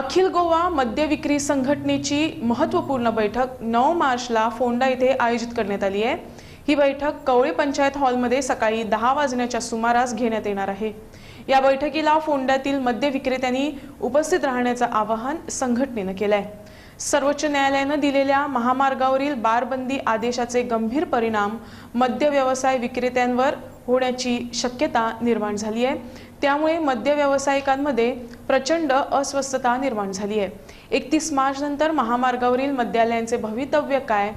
अखिल गोवा मद्य विक्री संघटनेची महत्त्वपूर्ण बैठक नऊ मार्चला फोंडा येथे आयोजित करण्यात आली आहे. ही बैठक कवळे पंचायत हॉलमध्ये सकाळी दहा वाजण्याच्या सुमारास घेण्यात येणार आहे. या बैठकीला फोंड्यातील मद्य विक्रेत्यांनी उपस्थित राहण्याचं आवाहन संघटनेनं केलं आहे सर्वोच्च न्यायालयानं दिलेल्या महामार्गावरील बारबंदी आदेशाचे गंभीर परिणाम मद्य व्यवसाय विक्रेत्यांवर होण्याची शक्यता निर्माण झाली आहे. त्यामुळे मद्य व्यावसायिकांमध्ये प्रचंड अस्वस्थता निर्माण झाली आहे. एकतीस मार्च नंतर महामार्गावरील मद्यालयांचे भवितव्य काय?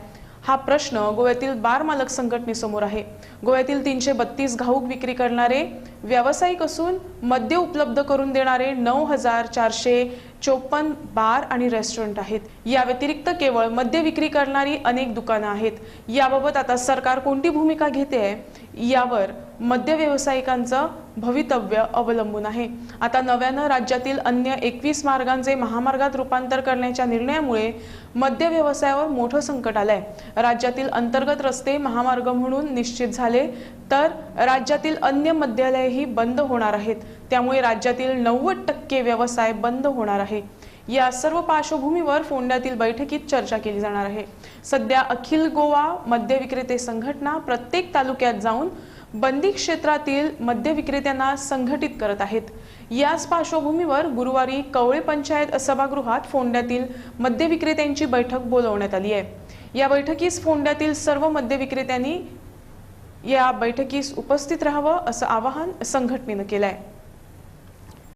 हा प्रश्न गोव्यातील बार मालक संघटनेसमोर आहे. गोव्यातील तीनशे बत्तीस घाऊक विक्री करणारे व्यावसायिक असून मद्य उपलब्ध करून देणारे नऊ हजार चारशे चोपन्न बार आणि रेस्टॉरंट आहेत. या व्यतिरिक्त केवळ मद्य विक्री करणारी अनेक दुकानं आहेत. याबाबत आता सरकार कोणती भूमिका घेते आहे? यावर मद्य व्यावसायिकांचं भवितव्य अवलंबून आहे. आता नव्यानं राज्यातील अन्य एकवीस मार्गांचे महामार्गात रूपांतर करण्याच्या निर्णयामुळे मद्य व्यवसायावर मोठं संकट आलंय. राज्यातील अंतर्गत रस्ते महामार्ग म्हणून निश्चित झाले तर राज्यातील अन्य मद्यालयही बंद होणार आहेत. त्यामुळे राज्यातील नव्वद टक्के व्यवसाय बंद होणार आहे. या सर्व पार्श्वभूमीवर फोंड्यातील बैठकीत चर्चा केली जाणार आहे. सध्या अखिल गोवा मद्य विक्रेते संघटना प्रत्येक तालुक्यात जाऊन बंदी क्षेत्रातील मद्य विक्रेत्यांना संघटित करत आहेत. याच पार्श्वभूमीवर गुरुवारी कवळे पंचायत सभागृहात फोंड्यातील मद्य विक्रेत्यांची बैठक बोलवण्यात आली आहे. या बैठकीस फोंड्यातील सर्व मद्य विक्रेत्यांनी या बैठकीस उपस्थित राहावं असं आवाहन संघटनेनं केलं आहे